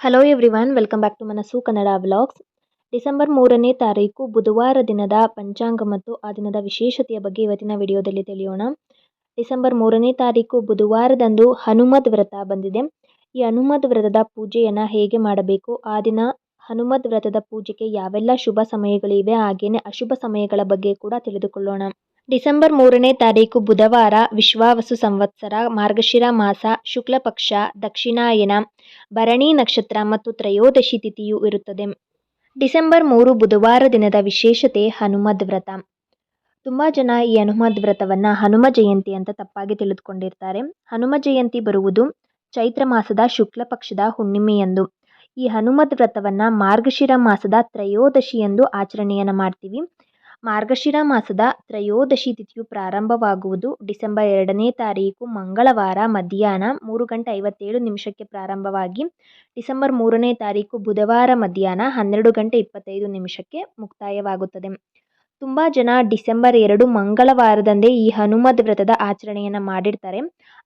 Hello everyone welcome back to Manassu Kannada vlogs December ಮೂರನೇ ತಾರೀಕು ಬುಧವಾರ ದಿನದ ಪಂಚಾಂಗ ಮತ್ತು ಆ ದಿನದ ವಿಶೇಷತೆಯ ಬಗ್ಗೆ ಇವತ್ತಿನ ವಿಡಿಯೋದಲ್ಲಿ ತಿಳಿಯೋಣ. ಡಿಸೆಂಬರ್ ಮೂರನೇ ತಾರೀಕು ಬುಧವಾರದಂದು ಹನುಮದ್ ವ್ರತ ಬಂದಿದೆ. ಈ ಹನುಮದ್ ವ್ರತದ ಪೂಜೆಯನ್ನು ಹೇಗೆ ಮಾಡಬೇಕು? ಆ ದಿನ ಹನುಮದ್ ವ್ರತದ ಪೂಜೆಗೆ ಯಾವೆಲ್ಲ ಶುಭ ಸಮಯಗಳಿವೆ? ಹಾಗೆಯೇ ಅಶುಭ ಸಮಯಗಳ ಬಗ್ಗೆ ಕೂಡ ತಿಳಿದುಕೊಳ್ಳೋಣ. ಡಿಸೆಂಬರ್ ಮೂರನೇ ತಾರೀಕು ಬುಧವಾರ ವಿಶ್ವಾವಸು ಸಂವತ್ಸರ, ಮಾರ್ಗಶಿರ ಮಾಸ, ಶುಕ್ಲಪಕ್ಷ, ದಕ್ಷಿಣಾಯನ, ಭರಣಿ ನಕ್ಷತ್ರ ಮತ್ತು ತ್ರಯೋದಶಿ ತಿಥಿಯು ಇರುತ್ತದೆ. ಡಿಸೆಂಬರ್ ಮೂರು ಬುಧವಾರ ದಿನದ ವಿಶೇಷತೆ ಹನುಮದ್ ವ್ರತ. ತುಂಬ ಜನ ಈ ಹನುಮದ್ ವ್ರತವನ್ನು ಹನುಮ ಜಯಂತಿ ಅಂತ ತಪ್ಪಾಗಿ ತಿಳಿದುಕೊಂಡಿರ್ತಾರೆ. ಹನುಮ ಜಯಂತಿ ಬರುವುದು ಚೈತ್ರ ಮಾಸದ ಶುಕ್ಲ ಪಕ್ಷದ ಹುಣ್ಣಿಮೆಯಂದು. ಈ ಹನುಮದ್ ವ್ರತವನ್ನು ಮಾರ್ಗಶಿರ ಮಾಸದ ತ್ರಯೋದಶಿಯಂದು ಆಚರಣೆಯನ್ನು ಮಾಡ್ತೀವಿ. ಮಾರ್ಗಶಿರ ಮಾಸದ ತ್ರಯೋದಶಿ ತಿಥಿಯು ಪ್ರಾರಂಭವಾಗುವುದು. ಡಿಸೆಂಬರ್ ಎರಡನೇ ತಾರೀಕು ಮಂಗಳವಾರ ಮಧ್ಯಾಹ್ನ ಮೂರು ಗಂಟೆ ಐವತ್ತೇಳು ನಿಮಿಷಕ್ಕೆ ಪ್ರಾರಂಭವಾಗಿ ಡಿಸೆಂಬರ್ ಮೂರನೇ ತಾರೀಕು ಬುಧವಾರ ಮಧ್ಯಾಹ್ನ ಹನ್ನೆರಡು ಗಂಟೆ ಇಪ್ಪತ್ತೈದು ನಿಮಿಷಕ್ಕೆ ಮುಕ್ತಾಯವಾಗುತ್ತದೆ. ತುಂಬ ಜನ ಡಿಸೆಂಬರ್ ಎರಡು ಮಂಗಳವಾರದಂದೇ ಈ ಹನುಮದ್ ವ್ರತದ ಆಚರಣೆಯನ್ನು ಮಾಡಿರ್ತಾರೆ.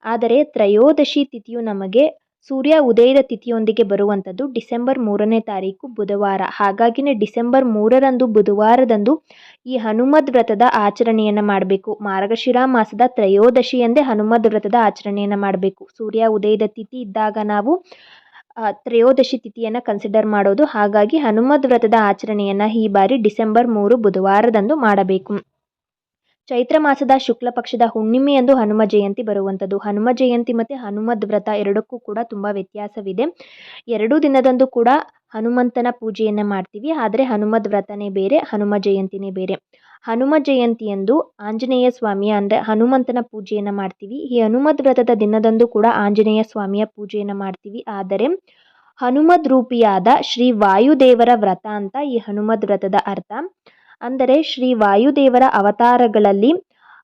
ಆದರೆ ತ್ರಯೋದಶಿ ತಿಥಿಯು ನಮಗೆ ಸೂರ್ಯ ಉದಯದ ತಿಥಿಯೊಂದಿಗೆ ಬರುವಂಥದ್ದು ಡಿಸೆಂಬರ್ ಮೂರನೇ ತಾರೀಕು ಬುಧವಾರ. ಹಾಗಾಗಿನೇ ಡಿಸೆಂಬರ್ ಮೂರರಂದು ಬುಧವಾರದಂದು ಈ ಹನುಮದ್ ವ್ರತದ ಆಚರಣೆಯನ್ನು ಮಾಡಬೇಕು. ಮಾರ್ಗಶಿರ ಮಾಸದ ತ್ರಯೋದಶಿ ಎಂದೇ ಹನುಮದ್ ವ್ರತದ ಆಚರಣೆಯನ್ನು ಮಾಡಬೇಕು. ಸೂರ್ಯ ಉದಯದ ತಿಥಿ ಇದ್ದಾಗ ನಾವು ತ್ರಯೋದಶಿ ತಿಥಿಯನ್ನು ಕನ್ಸಿಡರ್ ಮಾಡೋದು. ಹಾಗಾಗಿ ಹನುಮದ್ ವ್ರತದ ಆಚರಣೆಯನ್ನು ಈ ಬಾರಿ ಡಿಸೆಂಬರ್ ಮೂರು ಬುಧವಾರದಂದು ಮಾಡಬೇಕು. ಚೈತ್ರ ಮಾಸದ ಶುಕ್ಲ ಪಕ್ಷದ ಹುಣ್ಣಿಮೆಯಂದು ಹನುಮ ಜಯಂತಿ ಬರುವಂಥದ್ದು. ಹನುಮ ಜಯಂತಿ ಮತ್ತು ಹನುಮದ್ ವ್ರತ ಎರಡಕ್ಕೂ ಕೂಡ ತುಂಬ ವ್ಯತ್ಯಾಸವಿದೆ. ಎರಡೂ ದಿನದಂದು ಕೂಡ ಹನುಮಂತನ ಪೂಜೆಯನ್ನು ಮಾಡ್ತೀವಿ. ಆದರೆ ಹನುಮದ್ ವ್ರತನೇ ಬೇರೆ, ಹನುಮ ಜಯಂತಿನೇ ಬೇರೆ. ಹನುಮ ಜಯಂತಿಯಂದು ಆಂಜನೇಯ ಸ್ವಾಮಿಯ ಅಂದರೆ ಹನುಮಂತನ ಪೂಜೆಯನ್ನು ಮಾಡ್ತೀವಿ. ಈ ಹನುಮದ್ ವ್ರತದ ದಿನದಂದು ಕೂಡ ಆಂಜನೇಯ ಸ್ವಾಮಿಯ ಪೂಜೆಯನ್ನು ಮಾಡ್ತೀವಿ. ಆದರೆ ಹನುಮದ್ ರೂಪಿಯಾದ ಶ್ರೀ ವಾಯುದೇವರ ವ್ರತ ಅಂತ ಈ ಹನುಮದ್ ವ್ರತದ ಅರ್ಥ. ಅಂದರೆ ಶ್ರೀ ವಾಯುದೇವರ ಅವತಾರಗಳಲ್ಲಿ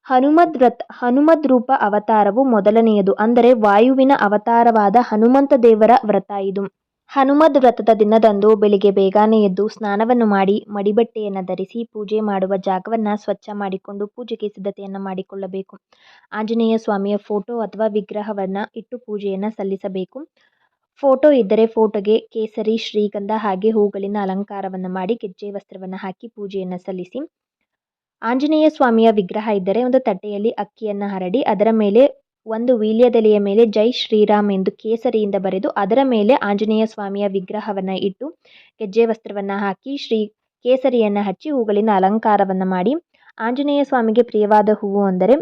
ಹನುಮದ್ ವ್ರತ ಹನುಮದ್ ರೂಪ ಅವತಾರವು ಮೊದಲನೆಯದು, ಅಂದರೆ ವಾಯುವಿನ ಅವತಾರವಾದ ಹನುಮಂತ ದೇವರ ವ್ರತ ಇದು. ಹನುಮದ್ ವ್ರತದ ದಿನದಂದು ಬೆಳಿಗ್ಗೆ ಬೇಗನೆ ಎದ್ದು ಸ್ನಾನವನ್ನು ಮಾಡಿ ಮಡಿಬಟ್ಟೆಯನ್ನು ಧರಿಸಿ ಪೂಜೆ ಮಾಡುವ ಜಾಗವನ್ನು ಸ್ವಚ್ಛ ಮಾಡಿಕೊಂಡು ಪೂಜೆಗೆ ಸಿದ್ಧತೆಯನ್ನು ಮಾಡಿಕೊಳ್ಳಬೇಕು. ಆಂಜನೇಯ ಸ್ವಾಮಿಯ ಫೋಟೋ ಅಥವಾ ವಿಗ್ರಹವನ್ನು ಇಟ್ಟು ಪೂಜೆಯನ್ನು ಸಲ್ಲಿಸಬೇಕು. ಫೋಟೋ ಇದ್ದರೆ ಫೋಟೋಗೆ ಕೇಸರಿ, ಶ್ರೀಗಂಧ ಹಾಗೆ ಹೂಗಳಿನ ಅಲಂಕಾರವನ್ನು ಮಾಡಿ ಗೆಜ್ಜೆ ವಸ್ತ್ರವನ್ನು ಹಾಕಿ ಪೂಜೆಯನ್ನು ಸಲ್ಲಿಸಿ. ಆಂಜನೇಯ ಸ್ವಾಮಿಯ ವಿಗ್ರಹ ಇದ್ದರೆ ಒಂದು ತಟ್ಟೆಯಲ್ಲಿ ಅಕ್ಕಿಯನ್ನು ಹರಡಿ ಅದರ ಮೇಲೆ ಒಂದು ವೀಳ್ಯದೆಲೆಯ ಮೇಲೆ ಜೈ ಶ್ರೀರಾಮ್ ಎಂದು ಕೇಸರಿಯಿಂದ ಬರೆದು ಅದರ ಮೇಲೆ ಆಂಜನೇಯ ಸ್ವಾಮಿಯ ವಿಗ್ರಹವನ್ನು ಇಟ್ಟು ಗೆಜ್ಜೆ ವಸ್ತ್ರವನ್ನು ಹಾಕಿ ಶ್ರೀ ಕೇಸರಿಯನ್ನು ಹಚ್ಚಿ ಹೂಗಳಿನ ಅಲಂಕಾರವನ್ನು ಮಾಡಿ. ಆಂಜನೇಯ ಸ್ವಾಮಿಗೆ ಪ್ರಿಯವಾದ ಹೂವು ಅಂದರೆ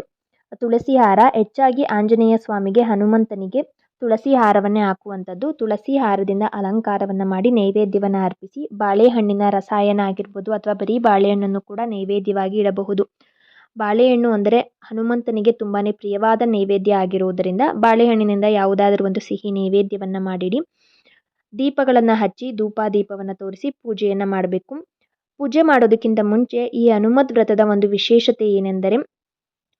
ತುಳಸಿ ಹಾರ ಹೆಚ್ಚಾಗಿ ಆಂಜನೇಯ ಸ್ವಾಮಿಗೆ ಹನುಮಂತನಿಗೆ ತುಳಸಿ ಹಾರವನ್ನೇ ಹಾಕುವಂಥದ್ದು. ತುಳಸಿ ಹಾರದಿಂದ ಅಲಂಕಾರವನ್ನು ಮಾಡಿ ನೈವೇದ್ಯವನ್ನು ಅರ್ಪಿಸಿ, ಬಾಳೆಹಣ್ಣಿನ ರಸಾಯನ ಆಗಿರ್ಬೋದು ಅಥವಾ ಬರೀ ಬಾಳೆಹಣ್ಣನ್ನು ಕೂಡ ನೈವೇದ್ಯವಾಗಿ ಇಡಬಹುದು. ಬಾಳೆಹಣ್ಣು ಅಂದರೆ ಹನುಮಂತನಿಗೆ ತುಂಬಾ ಪ್ರಿಯವಾದ ನೈವೇದ್ಯ ಆಗಿರುವುದರಿಂದ ಬಾಳೆಹಣ್ಣಿನಿಂದ ಯಾವುದಾದರೂ ಒಂದು ಸಿಹಿ ನೈವೇದ್ಯವನ್ನು ಮಾಡಿಡಿ. ದೀಪಗಳನ್ನು ಹಚ್ಚಿ ಧೂಪ ದೀಪವನ್ನು ತೋರಿಸಿ ಪೂಜೆಯನ್ನು ಮಾಡಬೇಕು. ಪೂಜೆ ಮಾಡೋದಕ್ಕಿಂತ ಮುಂಚೆ ಈ ಹನುಮದ್ ವ್ರತದ ಒಂದು ವಿಶೇಷತೆ ಏನೆಂದರೆ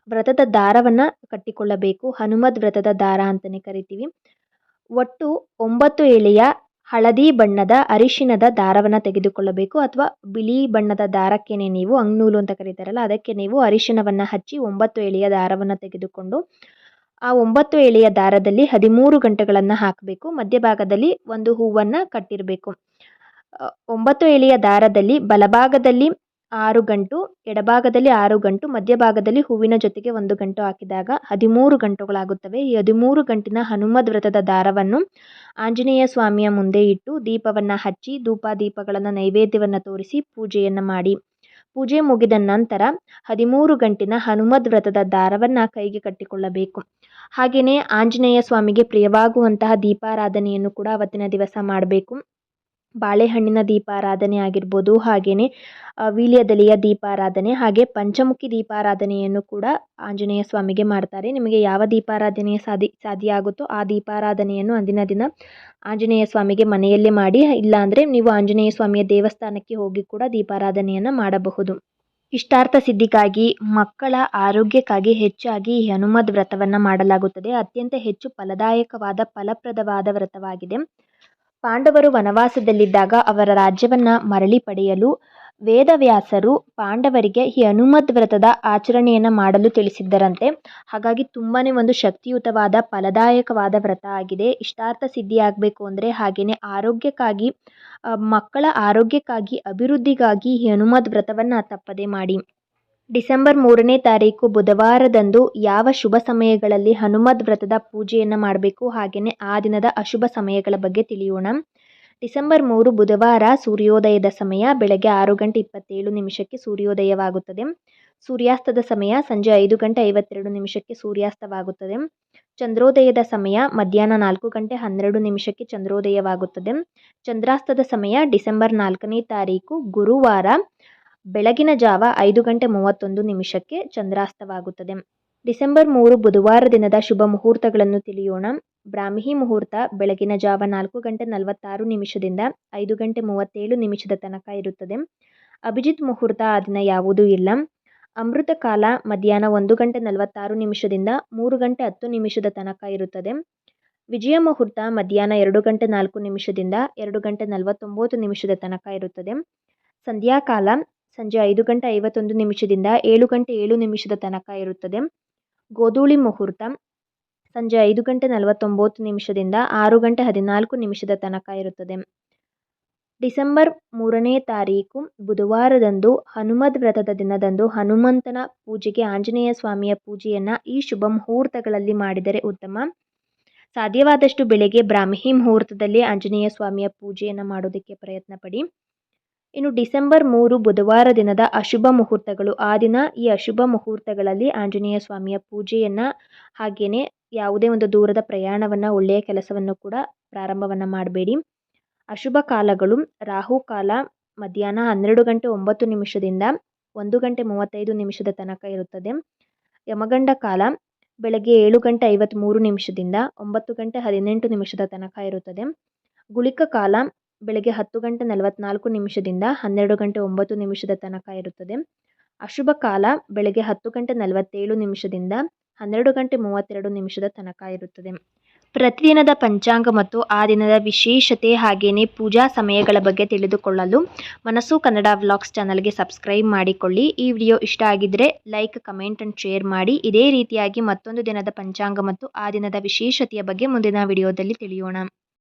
ವ್ರತದ ದಾರವನ್ನು ಕಟ್ಟಿಕೊಳ್ಳಬೇಕು. ಹನುಮದ್ ವ್ರತದ ದಾರ ಅಂತಲೇ ಕರಿತೀವಿ. ಒಟ್ಟು ಒಂಬತ್ತು ಎಳೆಯ ಹಳದಿ ಬಣ್ಣದ ಅರಿಶಿಣದ ದಾರವನ್ನು ತೆಗೆದುಕೊಳ್ಳಬೇಕು. ಅಥವಾ ಬಿಳಿ ಬಣ್ಣದ ದಾರಕ್ಕೇನೆ ನೀವು ಅಂಗ್ನೂಲು ಅಂತ ಕರೀತಾರಲ್ಲ, ಅದಕ್ಕೆ ನೀವು ಅರಿಶಿಣವನ್ನು ಹಚ್ಚಿ ಒಂಬತ್ತು ಎಳೆಯ ದಾರವನ್ನು ತೆಗೆದುಕೊಂಡು ಆ ಒಂಬತ್ತು ಎಳೆಯ ದಾರದಲ್ಲಿ ಹದಿಮೂರು ಗಂಟೆಗಳನ್ನು ಹಾಕಬೇಕು. ಮಧ್ಯಭಾಗದಲ್ಲಿ ಒಂದು ಹೂವನ್ನು ಕಟ್ಟಿರಬೇಕು. ಒಂಬತ್ತು ಎಳೆಯ ದಾರದಲ್ಲಿ ಬಲಭಾಗದಲ್ಲಿ ಆರು ಗಂಟು, ಎಡಭಾಗದಲ್ಲಿ ಆರು ಗಂಟು, ಮಧ್ಯಭಾಗದಲ್ಲಿ ಹೂವಿನ ಜೊತೆಗೆ ಒಂದು ಗಂಟು ಹಾಕಿದಾಗ ಹದಿಮೂರು ಗಂಟುಗಳಾಗುತ್ತವೆ. ಈ ಹದಿಮೂರು ಗಂಟಿನ ಹನುಮದ್ ವ್ರತದ ದಾರವನ್ನು ಆಂಜನೇಯ ಸ್ವಾಮಿಯ ಮುಂದೆ ಇಟ್ಟು ದೀಪವನ್ನು ಹಚ್ಚಿ ಧೂಪ ದೀಪಗಳನ್ನು ನೈವೇದ್ಯವನ್ನು ತೋರಿಸಿ ಪೂಜೆಯನ್ನು ಮಾಡಿ. ಪೂಜೆ ಮುಗಿದ ನಂತರ ಹದಿಮೂರು ಗಂಟಿನ ಹನುಮದ್ ವ್ರತದ ದಾರವನ್ನು ಕೈಗೆ ಕಟ್ಟಿಕೊಳ್ಳಬೇಕು. ಹಾಗೆಯೇ ಆಂಜನೇಯ ಸ್ವಾಮಿಗೆ ಪ್ರಿಯವಾಗುವಂತಹ ದೀಪಾರಾಧನೆಯನ್ನು ಕೂಡ ಅವತ್ತಿನ ದಿವಸ ಮಾಡಬೇಕು. ಬಾಳೆಹಣ್ಣಿನ ದೀಪಾರಾಧನೆ ಆಗಿರ್ಬೋದು ಹಾಗೆಯೇ ವೀಳ್ಯದೆಲೆಯ ದೀಪಾರಾಧನೆ, ಹಾಗೆ ಪಂಚಮುಖಿ ದೀಪಾರಾಧನೆಯನ್ನು ಕೂಡ ಆಂಜನೇಯ ಸ್ವಾಮಿಗೆ ಮಾಡ್ತಾರೆ. ನಿಮಗೆ ಯಾವ ದೀಪಾರಾಧನೆ ಸಾಧಿ, ಸಾಧ್ಯ ಆಗುತ್ತೋ ಆ ದೀಪಾರಾಧನೆಯನ್ನು ಅಂದಿನ ದಿನ ಆಂಜನೇಯ ಸ್ವಾಮಿಗೆ ಮನೆಯಲ್ಲೇ ಮಾಡಿ, ಇಲ್ಲಾಂದರೆ ನೀವು ಆಂಜನೇಯ ಸ್ವಾಮಿಯ ದೇವಸ್ಥಾನಕ್ಕೆ ಹೋಗಿ ಕೂಡ ದೀಪಾರಾಧನೆಯನ್ನು ಮಾಡಬಹುದು. ಇಷ್ಟಾರ್ಥ ಸಿದ್ಧಿಗಾಗಿ, ಮಕ್ಕಳ ಆರೋಗ್ಯಕ್ಕಾಗಿ ಹೆಚ್ಚಾಗಿ ಈ ಹನುಮದ್ ವ್ರತವನ್ನು ಮಾಡಲಾಗುತ್ತದೆ. ಅತ್ಯಂತ ಹೆಚ್ಚು ಫಲದಾಯಕವಾದ, ಫಲಪ್ರದವಾದ ವ್ರತವಾಗಿದೆ. ಪಾಂಡವರು ವನವಾಸದಲ್ಲಿದ್ದಾಗ ಅವರ ರಾಜ್ಯವನ್ನು ಮರಳಿ ಪಡೆಯಲು ವೇದವ್ಯಾಸರು ಪಾಂಡವರಿಗೆ ಈ ಹನುಮದ್ ವ್ರತದ ಆಚರಣೆಯನ್ನು ಮಾಡಲು ತಿಳಿಸಿದ್ದರಂತೆ. ಹಾಗಾಗಿ ತುಂಬಾ ಒಂದು ಶಕ್ತಿಯುತವಾದ, ಫಲದಾಯಕವಾದ ವ್ರತ ಆಗಿದೆ. ಇಷ್ಟಾರ್ಥ ಸಿದ್ಧಿ ಆಗಬೇಕು ಅಂದರೆ ಹಾಗೆಯೇ ಆರೋಗ್ಯಕ್ಕಾಗಿ ಮಕ್ಕಳ ಆರೋಗ್ಯಕ್ಕಾಗಿ, ಅಭಿವೃದ್ಧಿಗಾಗಿ ಈ ಹನುಮದ್ ವ್ರತವನ್ನು ತಪ್ಪದೇ ಮಾಡಿ. ಡಿಸೆಂಬರ್ ಮೂರನೇ ತಾರೀಕು ಬುಧವಾರದಂದು ಯಾವ ಶುಭ ಸಮಯಗಳಲ್ಲಿ ಹನುಮದ್ ವ್ರತದ ಪೂಜೆಯನ್ನು ಮಾಡಬೇಕು? ಹಾಗೆಯೇ ಆ ದಿನದ ಅಶುಭ ಸಮಯಗಳ ಬಗ್ಗೆ ತಿಳಿಯೋಣ. ಡಿಸೆಂಬರ್ ಮೂರು ಬುಧವಾರ ಸೂರ್ಯೋದಯದ ಸಮಯ, ಬೆಳಗ್ಗೆ ಆರು ಗಂಟೆ ಇಪ್ಪತ್ತೇಳು ನಿಮಿಷಕ್ಕೆ ಸೂರ್ಯೋದಯವಾಗುತ್ತದೆ. ಸೂರ್ಯಾಸ್ತದ ಸಮಯ, ಸಂಜೆ ಐದು ಗಂಟೆ ಐವತ್ತೆರಡು ನಿಮಿಷಕ್ಕೆ ಸೂರ್ಯಾಸ್ತವಾಗುತ್ತದೆ. ಚಂದ್ರೋದಯದ ಸಮಯ, ಮಧ್ಯಾಹ್ನ ನಾಲ್ಕು ಗಂಟೆ ಹನ್ನೆರಡು ನಿಮಿಷಕ್ಕೆ ಚಂದ್ರೋದಯವಾಗುತ್ತದೆ. ಚಂದ್ರಾಸ್ತದ ಸಮಯ, ಡಿಸೆಂಬರ್ ನಾಲ್ಕನೇ ತಾರೀಕು, ಗುರುವಾರ ಬೆಳಗಿನ ಜಾವ ಐದು ಗಂಟೆ ಮೂವತ್ತೊಂದು ನಿಮಿಷಕ್ಕೆ ಚಂದ್ರಾಸ್ತವಾಗುತ್ತದೆ. ಡಿಸೆಂಬರ್ ಮೂರು ಬುಧವಾರ ದಿನದ ಶುಭ ಮುಹೂರ್ತಗಳನ್ನು ತಿಳಿಯೋಣ. ಬ್ರಾಹ್ಮಿ ಮುಹೂರ್ತ ಬೆಳಗಿನ ಜಾವ ನಾಲ್ಕು ಗಂಟೆ ನಲವತ್ತಾರು ನಿಮಿಷದಿಂದ ಐದು ಗಂಟೆ ಮೂವತ್ತೇಳು ನಿಮಿಷದ ತನಕ ಇರುತ್ತದೆ. ಅಭಿಜಿತ್ ಮುಹೂರ್ತ ಆ ದಿನ ಯಾವುದೂ ಇಲ್ಲ. ಅಮೃತ ಕಾಲ ಮಧ್ಯಾಹ್ನ ಒಂದು ಗಂಟೆ ನಲವತ್ತಾರು ನಿಮಿಷದಿಂದ ಮೂರು ಗಂಟೆ ಹತ್ತು ನಿಮಿಷದ ತನಕ ಇರುತ್ತದೆ. ವಿಜಯ ಮುಹೂರ್ತ ಮಧ್ಯಾಹ್ನ ಎರಡು ಗಂಟೆ ನಾಲ್ಕು ನಿಮಿಷದಿಂದ ಎರಡು ಗಂಟೆ ನಲವತ್ತೊಂಬತ್ತು ನಿಮಿಷದ ತನಕ ಇರುತ್ತದೆ. ಸಂಧ್ಯಾಕಾಲ ಸಂಜೆ ಐದು ಗಂಟೆ ಐವತ್ತೊಂದು ನಿಮಿಷದಿಂದ ಏಳು ಗಂಟೆ ಏಳು ನಿಮಿಷದ ತನಕ ಇರುತ್ತದೆ. ಗೋಧೂಳಿ ಮುಹೂರ್ತ ಸಂಜೆ ಐದು ಗಂಟೆ ನಲವತ್ತೊಂಬತ್ತು ನಿಮಿಷದಿಂದ ಆರು ಗಂಟೆ ಹದಿನಾಲ್ಕು ನಿಮಿಷದ ತನಕ ಇರುತ್ತದೆ. ಡಿಸೆಂಬರ್ ಮೂರನೇ ತಾರೀಕು ಬುಧವಾರದಂದು ಹನುಮದ್ ವ್ರತದ ದಿನದಂದು ಹನುಮಂತನ ಪೂಜೆಗೆ ಆಂಜನೇಯ ಸ್ವಾಮಿಯ ಪೂಜೆಯನ್ನು ಈ ಶುಭ ಮುಹೂರ್ತಗಳಲ್ಲಿ ಮಾಡಿದರೆ ಉತ್ತಮ. ಸಾಧ್ಯವಾದಷ್ಟು ಬೆಳಗ್ಗೆ ಬ್ರಾಹ್ಮಿ ಮುಹೂರ್ತದಲ್ಲಿ ಆಂಜನೇಯ ಸ್ವಾಮಿಯ ಪೂಜೆಯನ್ನು ಮಾಡೋದಕ್ಕೆ ಪ್ರಯತ್ನ ಪಡಿ ಇನ್ನು ಡಿಸೆಂಬರ್ ಮೂರು ಬುಧವಾರ ದಿನದ ಅಶುಭ ಮುಹೂರ್ತಗಳು. ಆ ದಿನ ಈ ಅಶುಭ ಮುಹೂರ್ತಗಳಲ್ಲಿ ಆಂಜನೇಯ ಸ್ವಾಮಿಯ ಪೂಜೆಯನ್ನು ಹಾಗೆಯೇ ಯಾವುದೇ ಒಂದು ದೂರದ ಪ್ರಯಾಣವನ್ನು, ಒಳ್ಳೆಯ ಕೆಲಸವನ್ನು ಕೂಡ ಪ್ರಾರಂಭವನ್ನು ಮಾಡಬೇಡಿ. ಅಶುಭ ಕಾಲಗಳು ರಾಹು ಕಾಲ ಮಧ್ಯಾಹ್ನ ಹನ್ನೆರಡು ಗಂಟೆ ಒಂಬತ್ತು ನಿಮಿಷದಿಂದ ಒಂದು ಗಂಟೆ ಮೂವತ್ತೈದು ನಿಮಿಷದ ತನಕ ಇರುತ್ತದೆ. ಯಮಗಂಡ ಕಾಲ ಬೆಳಗ್ಗೆ ಏಳು ಗಂಟೆ ಐವತ್ತ್ಮೂರು ನಿಮಿಷದಿಂದ ಒಂಬತ್ತು ಗಂಟೆ ಹದಿನೆಂಟು ನಿಮಿಷದ ತನಕ ಇರುತ್ತದೆ. ಗುಳಿಕ ಕಾಲ ಬೆಳಗ್ಗೆ ಹತ್ತು ಗಂಟೆ ನಲವತ್ತ್ನಾಲ್ಕು ನಿಮಿಷದಿಂದ ಹನ್ನೆರಡು ಗಂಟೆ ಒಂಬತ್ತು ನಿಮಿಷದ ತನಕ ಇರುತ್ತದೆ. ಅಶುಭ ಕಾಲ ಬೆಳಗ್ಗೆ ಹತ್ತು ಗಂಟೆ ನಲವತ್ತೇಳು ನಿಮಿಷದಿಂದ ಹನ್ನೆರಡು ಗಂಟೆ ಮೂವತ್ತೆರಡು ನಿಮಿಷದ ತನಕ ಇರುತ್ತದೆ. ಪ್ರತಿದಿನದ ಪಂಚಾಂಗ ಮತ್ತು ಆ ದಿನದ ವಿಶೇಷತೆ ಹಾಗೆಯೇ ಪೂಜಾ ಸಮಯಗಳ ಬಗ್ಗೆ ತಿಳಿದುಕೊಳ್ಳಲು ಮನಸ್ಸು ಕನ್ನಡ ವ್ಲಾಗ್ಸ್ ಚಾನಲ್ಗೆ ಸಬ್ಸ್ಕ್ರೈಬ್ ಮಾಡಿಕೊಳ್ಳಿ. ಈ ವಿಡಿಯೋ ಇಷ್ಟ ಆಗಿದ್ದರೆ ಲೈಕ್, ಕಮೆಂಟ್ ಅಂಡ್ ಶೇರ್ ಮಾಡಿ. ಇದೇ ರೀತಿಯಾಗಿ ಮತ್ತೊಂದು ದಿನದ ಪಂಚಾಂಗ ಮತ್ತು ಆ ದಿನದ ವಿಶೇಷತೆಯ ಬಗ್ಗೆ ಮುಂದಿನ ವಿಡಿಯೋದಲ್ಲಿ ತಿಳಿಯೋಣ.